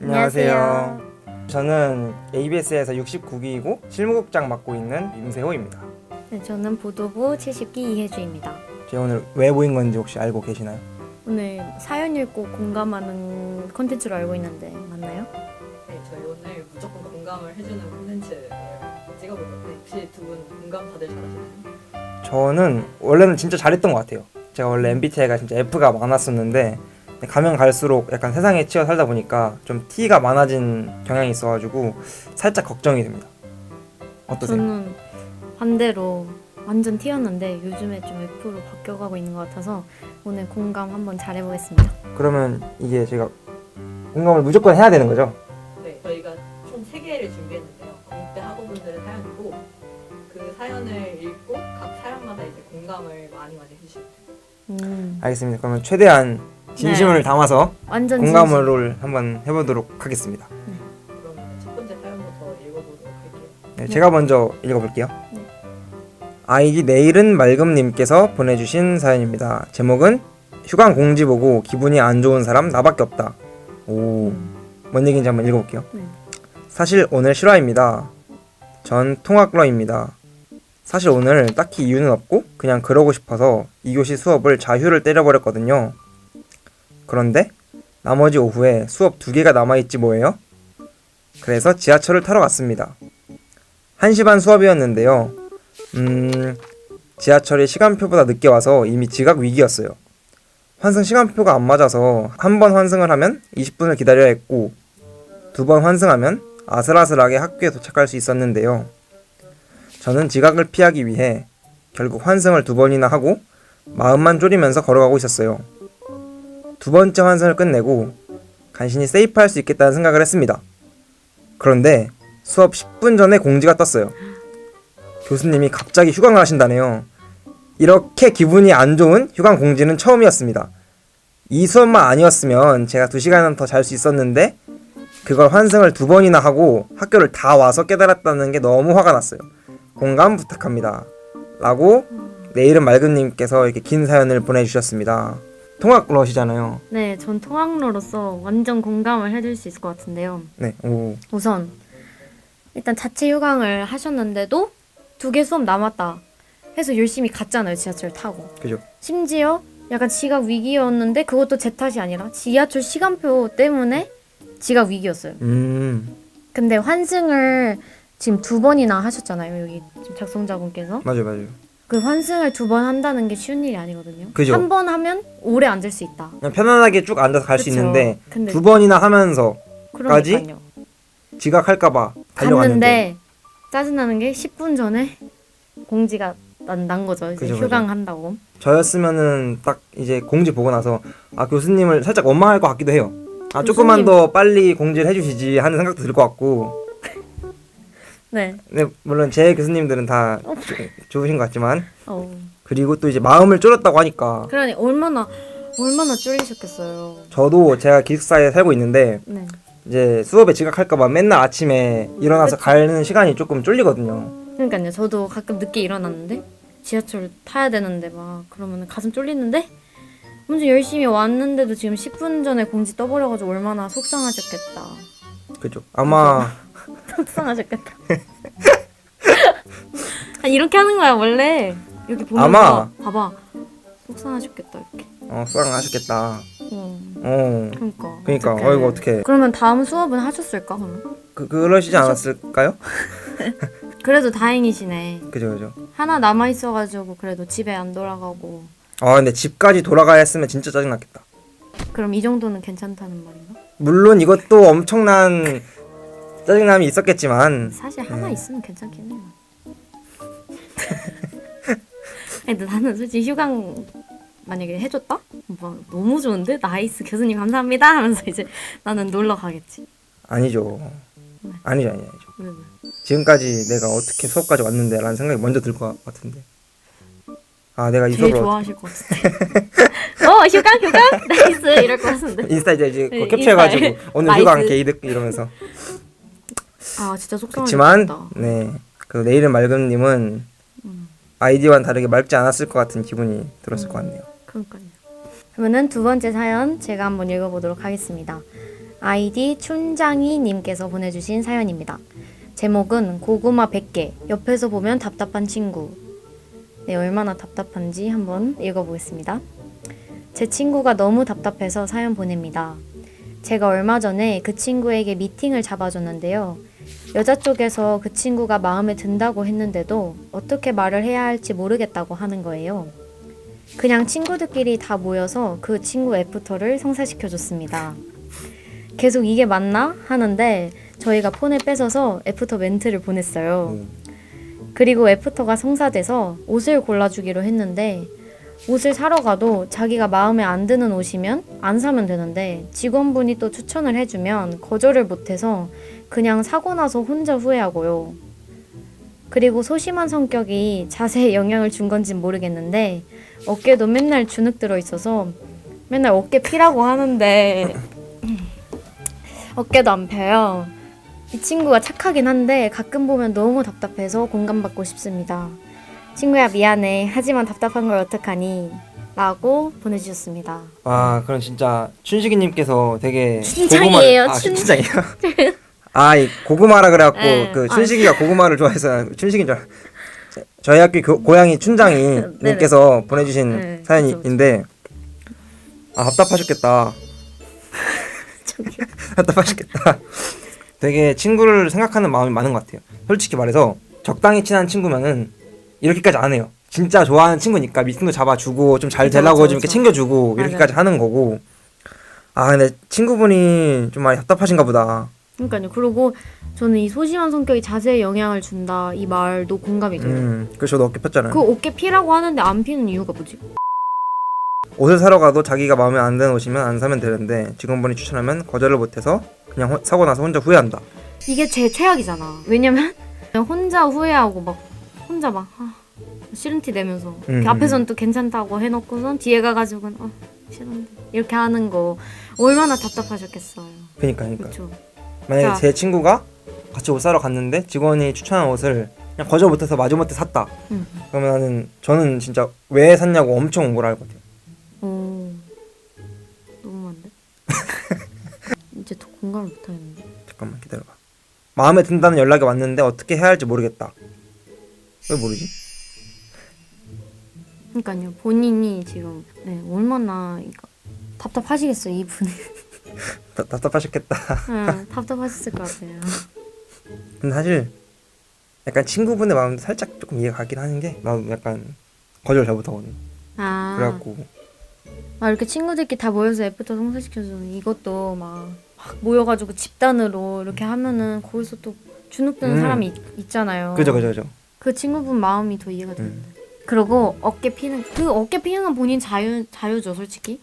안녕하세요. 저는 ABS에서 69기이고 실무국장 맡고 있는 임세호입니다. 네, 저는 보도부 70기 이혜주입니다. 제가 오늘 왜 모인 건지 혹시 알고 계시나요? 오늘 사연 읽고 공감하는 콘텐츠로 알고 있는데 맞나요? 네, 저희 오늘 무조건 공감을 해주는 콘텐츠를 찍어볼 건데 혹시 두 분 공감 다들 잘하시나요? 저는 원래는 진짜 잘했던 것 같아요. 제가 원래 MBTI가 진짜 F가 많았었는데 가면 갈수록 약간 세상에 치여 살다 보니까 좀 T가 많아진 경향이 있어가지고 살짝 걱정이 됩니다. 어떠세요? 저는 반대로 완전 T였는데 요즘에 좀 F로 바뀌어가고 있는 것 같아서 오늘 공감 한번 잘해보겠습니다. 그러면 이게 제가 공감을 무조건 해야 되는 거죠? 네, 저희가 총 3개를 준비했는데요. 공대 학우분들의 사연이고 그 사연을 읽고 각 사연마다 이제 공감을 많이 많이 해주시면 돼요. 음, 알겠습니다. 그러면 최대한 진심을 담아서 완전 공감을 한번 해보도록 하겠습니다. 그러면 첫 번째 사연부터 읽어보도록 할게요. 네, 제가 먼저 읽어볼게요. 네. 아이디 내일은 맑음님께서 보내주신 사연입니다. 제목은 휴강 공지 보고 기분이 안 좋은 사람 나밖에 없다. 오, 뭔 얘기인지 한번 읽어볼게요. 네. 사실 오늘 실화입니다. 전 통학러입니다. 사실 오늘 딱히 이유는 없고 그냥 그러고 싶어서 2교시 수업을 자휴를 때려버렸거든요. 그런데 나머지 오후에 수업 두 개가 남아있지 뭐예요? 그래서 지하철을 타러 갔습니다. 1시 반 수업이었는데요. 음, 지하철이 시간표보다 늦게 와서 이미 지각 위기였어요. 환승 시간표가 안 맞아서 한 번 환승을 하면 20분을 기다려야 했고 두 번 환승하면 아슬아슬하게 학교에 도착할 수 있었는데요. 저는 지각을 피하기 위해 결국 환승을 두 번이나 하고 마음만 졸이면서 걸어가고 있었어요. 두 번째 환승을 끝내고 간신히 세이프할 수 있겠다는 생각을 했습니다. 그런데 수업 10분 전에 공지가 떴어요. 교수님이 갑자기 휴강을 하신다네요. 이렇게 기분이 안 좋은 휴강 공지는 처음이었습니다. 이 수업만 아니었으면 제가 두 시간은 더 잘 수 있었는데 그걸 환승을 두 번이나 하고 학교를 다 와서 깨달았다는 게 너무 화가 났어요. 공감 부탁합니다. 라고 내일은 맑은님께서 이렇게 긴 사연을 보내주셨습니다. 통학러시잖아요. 네, 전 통학로로서 완전 공감을 해줄 수 있을 것 같은데요. 네, 오, 우선 일단 자체 휴강을 하셨는데도 두 개 수업 남았다 해서 열심히 갔잖아요 지하철 타고 그죠. 심지어 약간 지각 위기였는데 그것도 제 탓이 아니라 지하철 시간표 때문에 지각 위기였어요 음, 근데 환승을 지금 두 번이나 하셨잖아요 여기 지금 작성자분께서 맞아요, 맞아요. 그 환승을 두 번 한다는 게 쉬운 일이 아니거든요 그죠. 한 번 하면 오래 앉을 수 있다 그냥 편안하게 쭉 앉아서 갈 수 그쵸. 있는데 근데 두 번이나 하면서 까지? 그러니까요 지각할까봐 달려갔는데 갔는데 짜증나는 게 10분 전에 공지가 난, 난 거죠. 이제 그죠, 그죠. 휴강한다고. 저였으면은 딱 이제 공지 보고 나서 아 교수님을 살짝 원망할 것 같기도 해요. 아 교수님. 조금만 더 빨리 공지를 해주시지 하는 생각도 들 것 같고. 네. 근데 물론 제 교수님들은 다 조- 좋으신 것 같지만 어. 그리고 또 이제 마음을 졸였다고 하니까 그러니 얼마나 얼마나 쫄리셨겠어요. 저도 제가 기숙사에 살고 있는데 네. 이제 수업에 지각할까봐 맨날 아침에 일어나서 그쵸. 가는 시간이 조금 쫄리거든요. 그러니까요. 저도 가끔 늦게 일어났는데 지하철 타야 되는데 막 그러면 가슴 쫄리는데 먼저 열심히 왔는데도 지금 10분 전에 공지 떠버려가지고 얼마나 속상하셨겠다. 그죠? 아마 속상하셨겠다. 아, 이렇게 하는 거야 원래. 여기 보면서 아마. 봐봐. 속상하셨겠다 이렇게. 어 수강하셨겠다. 어. 어 그러니까. 그러니까 어떡해. 어이구 어떻게 그러면 다음 수업은 하셨을까 그러면? 그 그러시지 않았을까요? 그래도 다행이시네. 그죠 그죠. 하나 남아 있어가지고 그래도 집에 안 돌아가고. 아 근데 집까지 돌아가야 했으면 진짜 짜증 났겠다. 그럼 이 정도는 괜찮다는 말인가? 물론 이것도 엄청난 짜증남이 있었겠지만 사실 하나 음. 있으면 괜찮긴 해요. 근데 나는 솔직히 휴강 만약에 해줬다? 뭐 너무 좋은데 나이스 교수님 감사합니다 하면서 이제 나는 놀러 가겠지. 아니죠. 아니죠 아니죠. 아니죠. 왜 왜? 지금까지 내가 어떻게 수업까지 왔는데 라는 생각이 먼저 들 것 같은데. 아 내가 이 제일 수업을 좋아하실 것 같은데. 어 휴강 휴강 나이스 이럴 것 같은데. 인스타 이제, 이제 그거 네, 캡처해가지고 인스타에 오늘 나이스. 휴강 게이득 이러면서 아 진짜 속상하겠다. 그렇지만 네. 그 내일은 맑음님은 음. 아이디와는 다르게 맑지 않았을 것 같은 기분이 들었을 것 같네요. 그러니까요. 그러면은 두 번째 사연 제가 한번 읽어보도록 하겠습니다. 아이디 춘장이님께서 보내주신 사연입니다. 제목은 고구마 100개, 옆에서 보면 답답한 친구. 네, 얼마나 답답한지 한번 읽어보겠습니다. 제 친구가 너무 답답해서 사연 보냅니다. 제가 얼마 전에 그 친구에게 미팅을 잡아줬는데요. 여자 쪽에서 그 친구가 마음에 든다고 했는데도 어떻게 말을 해야 할지 모르겠다고 하는 거예요. 그냥 친구들끼리 다 모여서 그 친구 애프터를 성사시켜줬습니다. 계속 이게 맞나? 하는데 저희가 폰을 뺏어서 애프터 멘트를 보냈어요. 그리고 애프터가 성사돼서 옷을 골라주기로 했는데 옷을 사러 가도 자기가 마음에 안 드는 옷이면 안 사면 되는데 직원분이 또 추천을 해주면 거절을 못해서 그냥 사고 나서 혼자 후회하고요. 그리고 소심한 성격이 자세에 영향을 준 건진 모르겠는데 어깨도 맨날 주눅 들어 있어서 맨날 어깨 피라고 하는데 어깨도 안 펴요. 이 친구가 착하긴 한데 가끔 보면 너무 답답해서 공감받고 싶습니다. 친구야 미안해. 하지만 답답한 걸 어떡하니? 라고 보내주셨습니다. 와 그럼 진짜 춘식이님께서 되게 춘장이에요, 고구마를- 아, 춘- 춘장이요. 아이 고구마라 그래갖고 네. 그 아. 춘식이가 고구마를 좋아해서 춘식인 줄. 알... 저희 학교 교- 고양이 춘장이님께서 보내주신 네, 사연인데 아 답답하셨겠다. 답답하셨겠다. 되게 친구를 생각하는 마음이 많은 것 같아요. 솔직히 말해서 적당히 친한 친구면은 이렇게까지 안 해요. 진짜 좋아하는 친구니까 미팅도 잡아주고 좀 잘 되려고 그쵸, 좀 이렇게. 챙겨주고 맞아요. 이렇게까지 하는 거고. 아 근데 친구분이 좀 많이 답답하신가 보다. 그러니까요. 그리고 저는 이 소심한 성격이 자세에 영향을 준다 이 말도 공감이 돼요. 음, 그래서 저도 어깨 폈잖아요. 그 어깨 피라고 하는데 안 피는 이유가 뭐지? 옷을 사러 가도 자기가 마음에 안 드는 옷이면 안 사면 되는데 직원분이 추천하면 거절을 못해서 그냥 호- 사고 나서 혼자 후회한다. 이게 제 최악이잖아. 왜냐면 혼자 후회하고 막 혼자 막 아, 싫은 티 내면서 음, 음, 앞에서는 또 괜찮다고 해놓고선 뒤에 가가지고는 어 싫은데 이렇게 하는 거 얼마나 답답하셨겠어요. 그니까 그니까. 만약에 자. 제 친구가 같이 옷 사러 갔는데 직원이 추천한 옷을 그냥 거절 못해서 마지못해 샀다. 음. 그러면 나는 저는 진짜 왜 샀냐고 엄청 억울할 것 같아요. 오 너무한데? 이제 더 공감을 못하겠는데. 잠깐만 기다려봐. 마음에 든다는 연락이 왔는데 어떻게 해야 할지 모르겠다. 왜 모르지? 그러니까요. 본인이 지금 네 얼마나 이거 답답하시겠어요 이분이. 답- 답답하셨겠다. 응, 답답하셨을 것 같아요. 근데 사실 약간 친구분의 마음도 살짝 조금 이해가 가긴 하는 게 나도 약간 거절 잘 못하거든. 아, 그래갖고 아 이렇게 친구들끼리 다 모여서 애프터 성사시켜주는 이것도 막, 막 모여가지고 집단으로 이렇게 하면은 거기서 또 주눅 드는 음. 사람이 있, 있잖아요. 그죠 그죠 그죠. 그 친구분 마음이 더 이해가 되는데. 음. 그리고 어깨 피는 그 어깨 피는 건 본인 자유 자유죠 솔직히.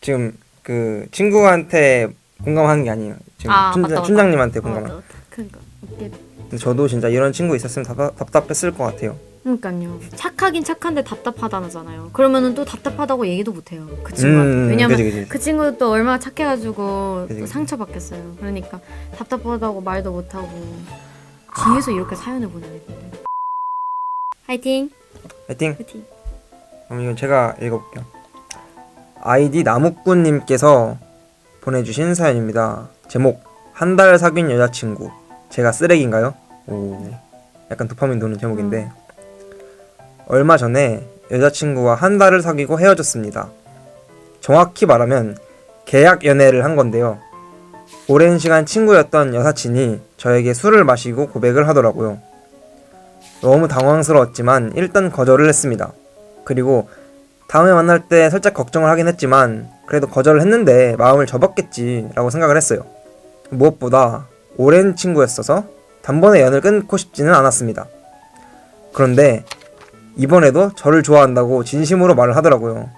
지금 그 친구한테 공감하는 게 아니에요. 지금 아, 춘, 맞다, 맞다. 춘장님한테 어, 공감한. 어, 그러니까 어깨 근데 저도 진짜 이런 친구 있었으면 답, 답답했을 것 같아요. 그러니까요. 착하긴 착한데 답답하다잖아요. 그러면은 또 답답하다고 얘기도 못해요. 그 친구한테. 왜냐면 음, 그지 그지. 그 친구도 또 얼마나 착해가지고 그지, 또. 상처받겠어요. 그러니까 답답하다고 말도 못하고 뒤에서 이렇게 사연을. 근데. 화이팅! 파이팅. 화이팅! 그럼 이건 제가 읽어볼게요. 아이디 나무꾼님께서 보내주신 사연입니다. 제목 한 달 사귄 여자친구 제가 쓰레기인가요? 오 약간 도파민 도는 제목인데 얼마 전에 여자친구와 한 달을 사귀고 헤어졌습니다. 정확히 말하면 계약 연애를 한 건데요. 오랜 시간 친구였던 여사친이 저에게 술을 마시고 고백을 하더라고요. 너무 당황스러웠지만 일단 거절을 했습니다. 그리고 다음에 만날 때 살짝 걱정을 하긴 했지만 그래도 거절을 했는데 마음을 접었겠지라고 생각을 했어요. 무엇보다 오랜 친구였어서 단번에 연을 끊고 싶지는 않았습니다. 그런데 이번에도 저를 좋아한다고 진심으로 말을 하더라고요.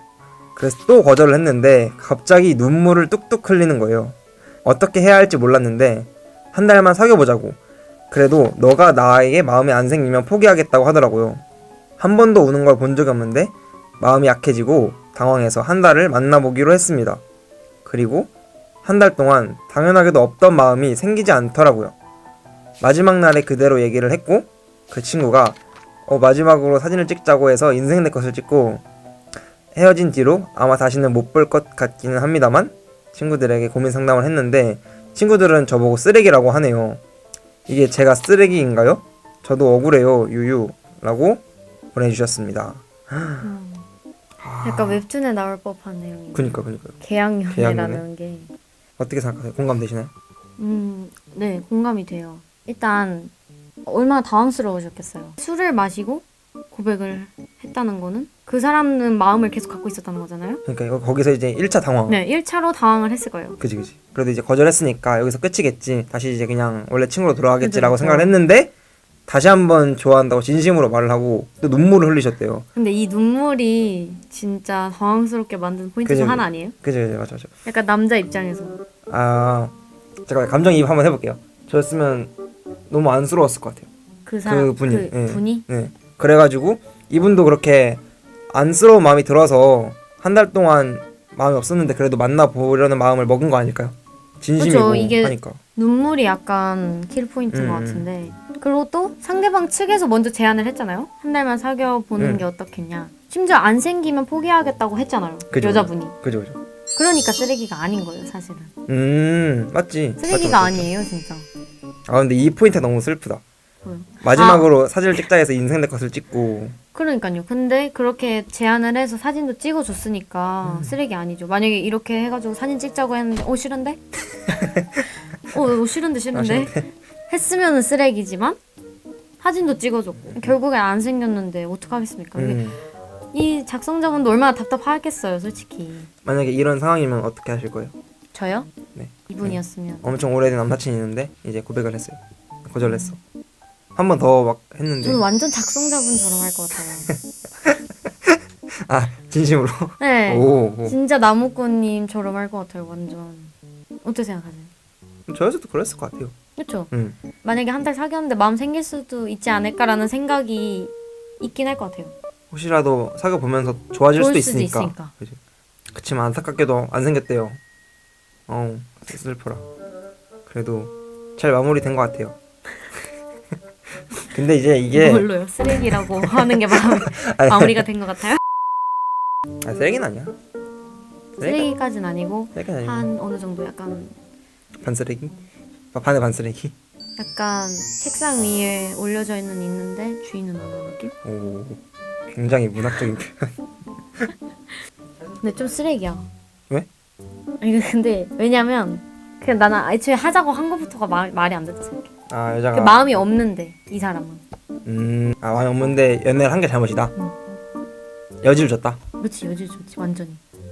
그래서 또 거절을 했는데 갑자기 눈물을 뚝뚝 흘리는 거예요. 어떻게 해야 할지 몰랐는데 한 달만 사귀어보자고. 그래도 너가 나에게 마음에 안 생기면 포기하겠다고 하더라고요. 한 번도 우는 걸 본 적이 없는데 마음이 약해지고 당황해서 한 달을 만나보기로 했습니다. 그리고 한 달 동안 당연하게도 없던 마음이 생기지 않더라고요. 마지막 날에 그대로 얘기를 했고 그 친구가 어, 마지막으로 사진을 찍자고 해서 인생 내 것을 찍고 헤어진 뒤로 아마 다시는 못 볼 것 같기는 합니다만 친구들에게 고민 상담을 했는데 친구들은 저보고 쓰레기라고 하네요. 이게 제가 쓰레기인가요? 저도 억울해요. 유유라고 보내주셨습니다. 음. 약간 웹툰에 나올 법한 내용이에요. 그니까 그니까요. 계약연애라는 게. 어떻게 생각하세요? 공감되시나요? 음, 네, 공감이 돼요. 일단 얼마나 당황스러우셨겠어요. 술을 마시고 고백을 했다는 거는 그 사람은 마음을 계속 갖고 있었다는 거잖아요. 그러니까 이거 거기서 이제 1차 당황. 네, 1차로 당황을 했을 거예요. 그지 그지. 그래도 이제 거절했으니까 여기서 끝이겠지. 다시 이제 그냥 원래 친구로 돌아가겠지라고 그죠, 생각을. 했는데 다시 한번 좋아한다고 진심으로 말을 하고 또 눈물을 흘리셨대요. 근데 이 눈물이 진짜 당황스럽게 만든 포인트 중 그죠. 하나 아니에요? 그죠 그죠 맞아 맞아. 약간 남자 입장에서 아 제가 감정이입 한번 해볼게요. 저였으면 너무 안쓰러웠을 것 같아요. 그 사람 그 분이, 그 예. 분이 네. 그래가지고 이분도 그렇게 안쓰러운 마음이 들어서 한 달 동안 마음이 없었는데 그래도 만나보려는 마음을 먹은 거 아닐까요? 진심이고 그쵸, 이게- 하니까. 눈물이 약간 킬 포인트인 것 음. 같은데 그리고 또 상대방 측에서 먼저 제안을 했잖아요. 한 달만 사귀어 보는 음. 게 어떻겠냐. 심지어 안 생기면 포기하겠다고 했잖아요. 그죠. 여자분이. 그죠 그죠. 그러니까 쓰레기가 아닌 거예요, 사실은. 음 맞지. 쓰레기가 맞죠, 맞죠. 아니에요, 진짜. 아 근데 이 포인트 너무 슬프다. 마지막으로 사진을 찍자 해서 인생 내 것을 찍고 그러니까요. 근데 그렇게 제안을 해서 사진도 찍어줬으니까 음. 쓰레기 아니죠. 만약에 이렇게 해가지고 사진 찍자고 했는데, 어, 싫은데? 어, 어, 싫은데, 싫은데? 했으면은 쓰레기지만, 사진도 찍어줬고, 결국엔 안 생겼는데, 어떡하겠습니까? 이게 음. 이 작성자분도 얼마나 답답하겠어요, 솔직히. 만약에 이런 상황이면 어떻게 하실 거예요? 저요? 네. 이분이었으면. 엄청 오래된 남사친이 있는데 이제 고백을 했어요. 거절했어. 한 번 더 막 했는데 저는 완전 작성자분처럼 할 것 같아요. 아 진심으로 네. 오, 오. 진짜 나무꾼님처럼 할 것 같아요, 완전. 어떻게 생각하세요? 저였어도 그랬을 것 같아요. 그렇죠? 음. 만약에 한 달 사귀었는데 마음 생길 수도 있지 않을까라는 생각이 있긴 할 것 같아요. 혹시라도 사귀어 보면서 좋아질 수도 좋을 수도 있으니까. 있으니까. 그죠. 그치만 안타깝게도 안 생겼대요. 어우 슬퍼라. 그래도 잘 마무리된 것 같아요. 근데 이제 이게 뭘로요? 쓰레기라고 하는 게 마음, 아니, 마무리가 된 것 같아요? 아, 쓰레기는 아니야. 쓰레기 쓰레기까지는 아니고 쓰레기는 아니고 한 어느 정도 약간 반 쓰레기. 아, 반의 반 쓰레기. 약간 책상 위에 올려져 있는 있는데 주인은 없는 느낌? 오 굉장히 문학적인 표현. 근데 좀 쓰레기야. 왜? 아니 근데 왜냐면 그냥 나는 애초에 하자고 한 것부터가 말, 말이 안 됐지. 아그 여자가 마음이 없는데 이 사람은. 음아 마음이 없는데 연애를 한 게 잘못이다. 응. 여지를 줬다. 그렇지 여지 좋지 완전히.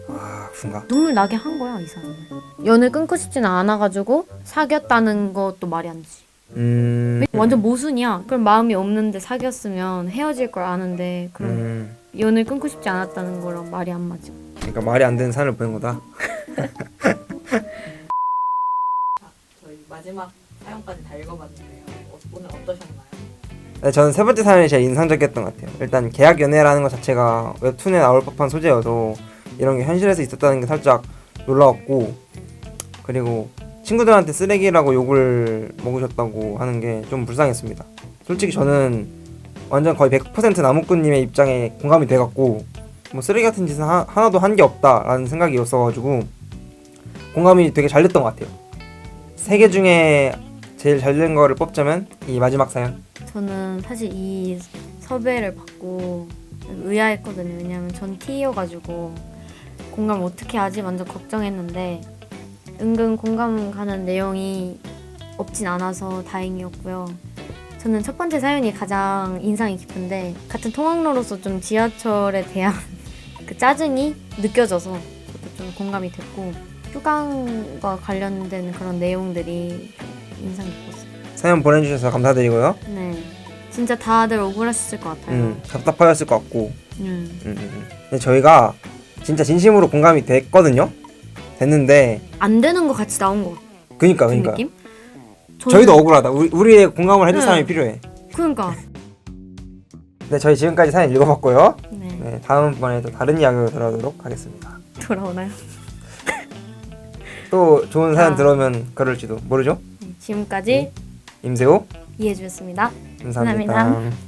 아 군가. 눈물 나게 한 거야 이 사람은. 연을 끊고 싶지는 않아가지고 사귀었다는 것도 말이 안 되지. 음. 완전 모순이야. 그럼 마음이 없는데 사귀었으면 헤어질 걸 아는데 그럼 음. 연을 끊고 싶지 않았다는 거랑 말이 안 맞아. 그러니까 말이 안 되는 사연을 보낸 거다. 저희 마지막 사연까지 다 읽어봤는데요. 어, 오늘 어떠셨나요? 네, 저는 세 번째 사연이 제일 인상적이었던 것 같아요. 일단 계약 연애라는 것 자체가 웹툰에 나올 법한 소재여도 이런 게 현실에서 있었다는 게 살짝 놀라웠고 그리고 친구들한테 쓰레기라고 욕을 먹으셨다고 하는 게 좀 불쌍했습니다. 솔직히 저는 완전 거의 100% 나무꾼님의 입장에 공감이 돼갖고 뭐 쓰레기 같은 짓은 하, 하나도 한 게 없다라는 생각이었어가지고 공감이 되게 잘 됐던 것 같아요. 세 개 중에 제일 잘 된 거를 뽑자면 이 마지막 사연. 저는 사실 이 섭외를 받고 의아했거든요. 왜냐면 전 T여가지고 공감 어떻게 하지 완전 걱정했는데 은근 공감 가는 내용이 없진 않아서 다행이었고요. 저는 첫 번째 사연이 가장 인상이 깊은데 같은 통학로로서 좀 지하철에 대한 그 짜증이 느껴져서 좀 공감이 됐고 휴강과 관련된 그런 내용들이 인상 깊었어요. 사연 보내주셔서 감사드리고요. 네. 진짜 다들 억울하셨을 것 같아요. 음, 답답하셨을 것 같고. 음. 음, 음, 음. 근데 저희가 진짜 진심으로 공감이 됐거든요. 됐는데, 안 되는 것 같이 나온 것 같은 그니까, 그니까. 느낌? 저는- 저희도 억울하다. 우리, 우리의 공감을 해줄 네. 사람이 필요해. 그러니까. 네, 저희 지금까지 사연 읽어봤고요. 네. 네, 다음번에도 다른 이야기로 돌아오도록 하겠습니다. 돌아오나요? 또 좋은 사연 아. 들어오면 그럴지도 모르죠? 네, 지금까지 임세호, 이해해 주셨습니다. 감사합니다. 감사합니다.